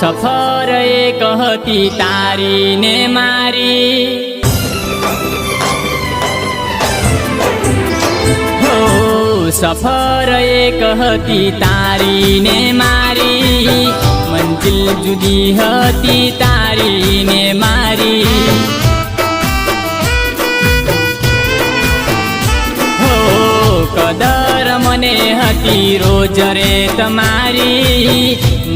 सफर कहती तारी ने मारी। हो सफर कहती तारी ने मारी। मंजिल जुदी हती तारी ने मारी। हो कदर मने हती रोजरे तमारी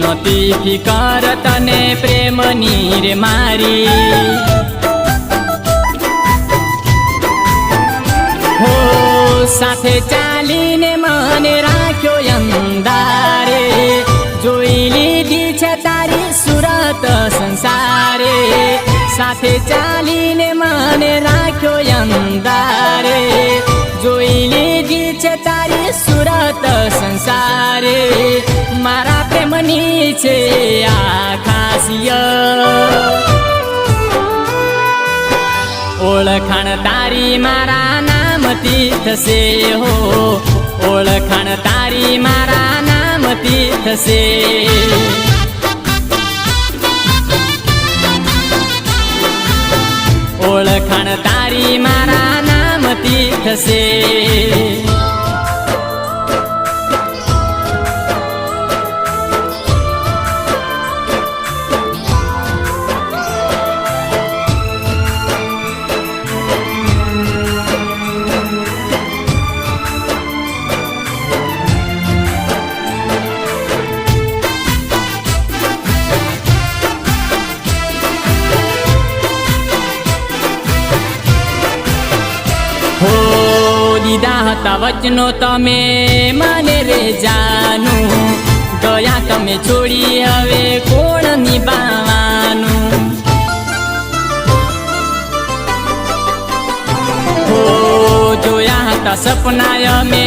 નહોતી ફિકર તને પ્રેમની રે મારી હો સાથે ચાલીને મને રાખ્યો અંધારે જોઈ લીધી છે તારી સુરત સંસારે સાથે ચાલીને મને રાખ્યો અંધારે જોઈ લીધી છે તારી સુરત સંસારે મારા પ્રેમની છે આ ખાસિયત ઓળખાણ તારી મારા નામથી થશે હો ઓળખાણ તારી મારા નામથી થશે ઓળખાણ તારી મારા નામથી થશે હતા વચનો તમે મને રે જાનું. ગયા તમે છોડી હવે કોણ નિભાવાનું? જોયા હતા સપના અમે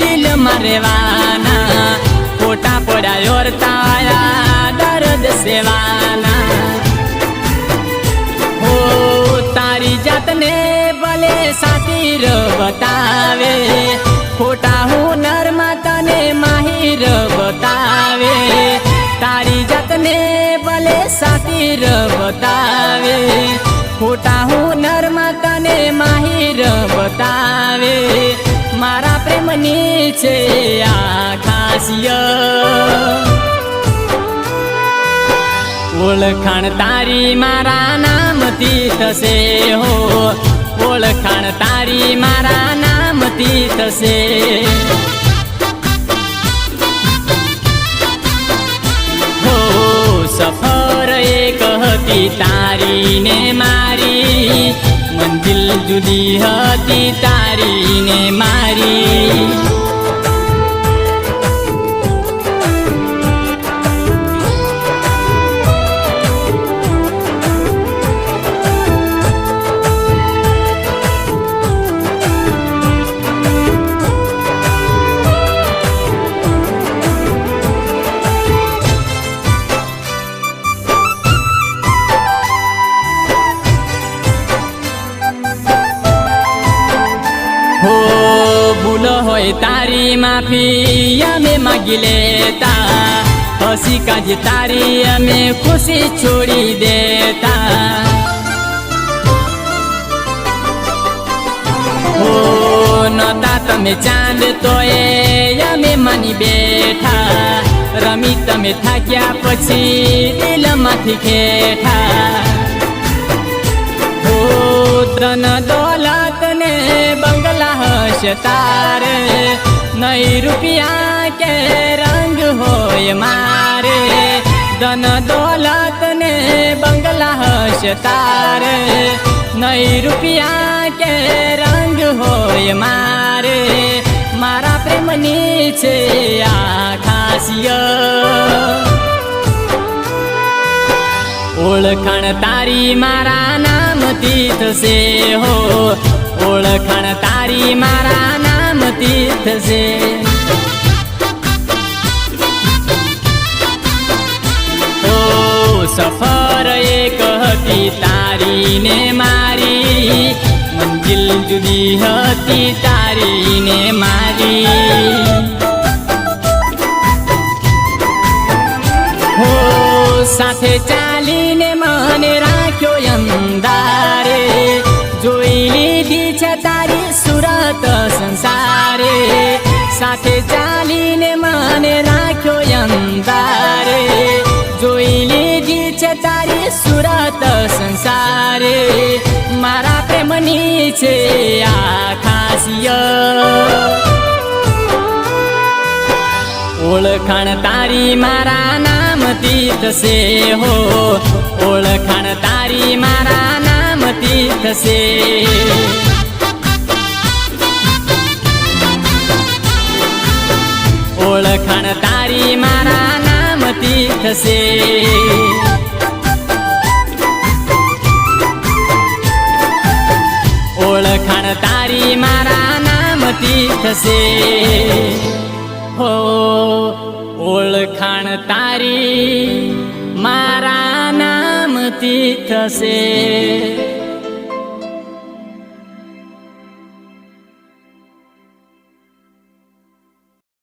દિલમાં રહેવાના. ખોટા હુનરમાં તને માહિર બતાવે. તારી જાતને ભલે સાતીર બતાવે. ખોટા હુનરમાં તને માહિર બતાવે. મારા પ્રેમની છે આ ખાસિયત. ઓળખાણ તારી મારા નામથી થશે હો. ઓળખાણ તારી મારા નામથી થશે હો સફર એક હતી તારી ને મારી મંજિલ જુદી હતી તારી ને મારી હોય તારી માફી અમે માગી લેતા. હસી કાજી તારી અમે ખુશી છોડી દેતા. હો નતા તમે ચાંદ તો એ અમે માની બેઠા. રમી તમે થાક્યા પછી દિલમાંથી ખેઠા. ધન દોલત ને બંગલા હશે તારે નહીં રૂપિયા કે રંગ હોય મારે? ધન દોલત ને બંગલા હશે તારે? નહીં રૂપિયા કે રંગ હોય મારે? મારા પ્રેમની છે આ ખાસિયત. ઓળખાણ તારી મારા નામથી થશે હો. ઓળખાણ તારી મારા નામથી થશે ઓ સફર એક હતી તારી ને મારી, મંજિલ જુદી હતી તારી ને મારી સાથે સંસારે સાથે ચાલીને મને રાખ્યો અંધારે. જોઈ લીધી છે તારી સુરત સંસારે. મારા પ્રેમની છે આ ખાસિયત. ઓળખાણ તારી મારા નામથી થશે હો. ઓળખાણ તારી મારા નામથી થશે ઓળખાણ તારી મારા નામથી થશે ઓળખાણ તારી મારા નામથી થશે હો, ઓળખાણ તારી મારા નામથી થશે